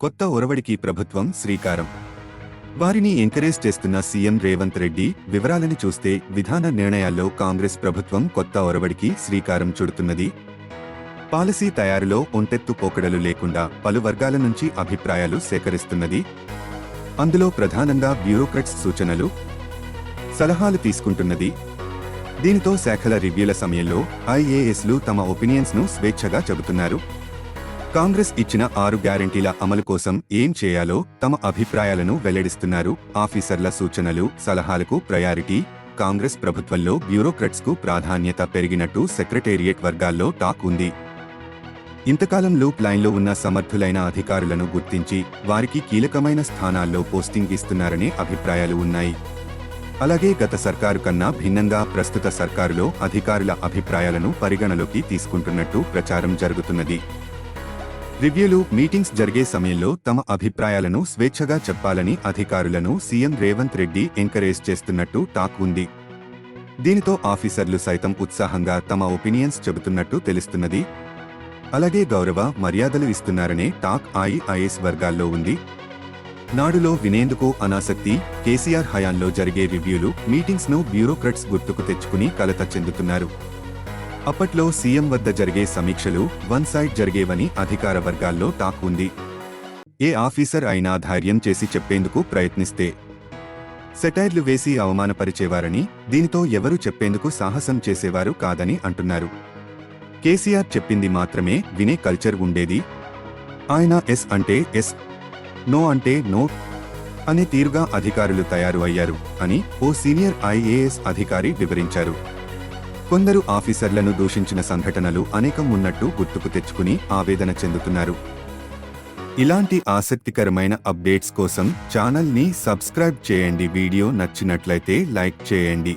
కొత్త ఒరవడికి ప్రభుత్వం శ్రీకారం. వారిని ఎంకరేజ్ చేస్తున్న సీఎం రేవంత్ రెడ్డి వివరాలను చూస్తే విధాన నిర్ణయాల్లో కాంగ్రెస్ ప్రభుత్వం కొత్త ఒరవడికి శ్రీకారం చుడుతున్నది. పాలసీ తయారులో ఒంటెత్తు పోకడలు లేకుండా పలు వర్గాల నుంచి అభిప్రాయాలు సేకరిస్తున్నది. అందులో ప్రధానంగా బ్యూరోక్రట్స్ సూచనలు సలహాలు తీసుకుంటున్నది. దీనితో శాఖల రివ్యూల సమయంలో ఐఏఎస్లు తమ ఒపీనియన్స్ను స్వేచ్ఛగా చెబుతున్నారు. కాంగ్రెస్ ఇచ్చిన ఆరు గ్యారంటీల అమలు కోసం ఏం చేయాలో తమ అభిప్రాయాలను వెల్లడిస్తున్నారు. ఆఫీసర్ల సూచనలు సలహాలకు ప్రయారిటీ కాంగ్రెస్ ప్రభుత్వంలో బ్యూరోక్రట్స్కు ప్రాధాన్యత పెరిగినట్టు సెక్రటేరియట్ వర్గాల్లో టాక్ ఉంది. ఇంతకాలం లూప్ లైన్లో ఉన్న సమర్థులైన అధికారులను గుర్తించి వారికి కీలకమైన స్థానాల్లో పోస్టింగ్ ఇస్తున్నారనే అభిప్రాయాలు ఉన్నాయి. అలాగే గత సర్కారు కన్నా భిన్నంగా ప్రస్తుత సర్కారులో అధికారుల అభిప్రాయాలను పరిగణలోకి తీసుకుంటున్నట్టు ప్రచారం జరుగుతున్నది. రివ్యూలు మీటింగ్స్ జరిగే సమయంలో తమ అభిప్రాయాలను స్వేచ్ఛగా చెప్పాలని అధికారులను సీఎం రేవంత్ రెడ్డి ఎంకరేజ్ చేస్తున్నట్టు టాక్ ఉంది. దీనితో ఆఫీసర్లు సైతం ఉత్సాహంగా తమ ఒపీనియన్స్ చెబుతున్నట్టు తెలుస్తున్నది. అలాగే గౌరవ మర్యాదలు ఇస్తున్నారనే టాక్ ఐఐఎస్ వర్గాల్లో ఉంది. నాడులో వినేందుకు అనాసక్తి కేసీఆర్ హయాంలో జరిగే రివ్యూలు మీటింగ్స్ను బ్యూరోక్రట్స్ గుర్తుకు తెచ్చుకుని కలత చెందుతున్నారు. అప్పట్లో సీఎం వద్ద జరిగే సమీక్షలు వన్ సైడ్ జరిగేవని అధికార వర్గాల్లో టాక్ ఉంది. ఏ ఆఫీసర్ అయినా ధైర్యం చేసి చెప్పేందుకు ప్రయత్నిస్తే సెటైర్లు వేసి అవమానపరిచేవారని దీనితో ఎవరు చెప్పేందుకు సాహసం చేసేవారు కాదని అంటున్నారు. కేసీఆర్ చెప్పింది మాత్రమే వినే కల్చర్ ఉండేది. ఆయన ఎస్ అంటే ఎస్ నో అంటే నో అనే తీరుగా అధికారులు తయారు అయ్యారు అని ఓ సీనియర్ ఐఏఎస్ అధికారి వివరించారు. కొందరు ఆఫీసర్లను దూషించిన సంఘటనలు అనేకం ఉన్నట్టు గుర్తుకు తెచ్చుకుని ఆవేదన చెందుతున్నారు. ఇలాంటి ఆసక్తికరమైన అప్డేట్స్ కోసం ఛానల్ని సబ్స్క్రైబ్ చేయండి. వీడియో నచ్చినట్లయితే లైక్ చేయండి.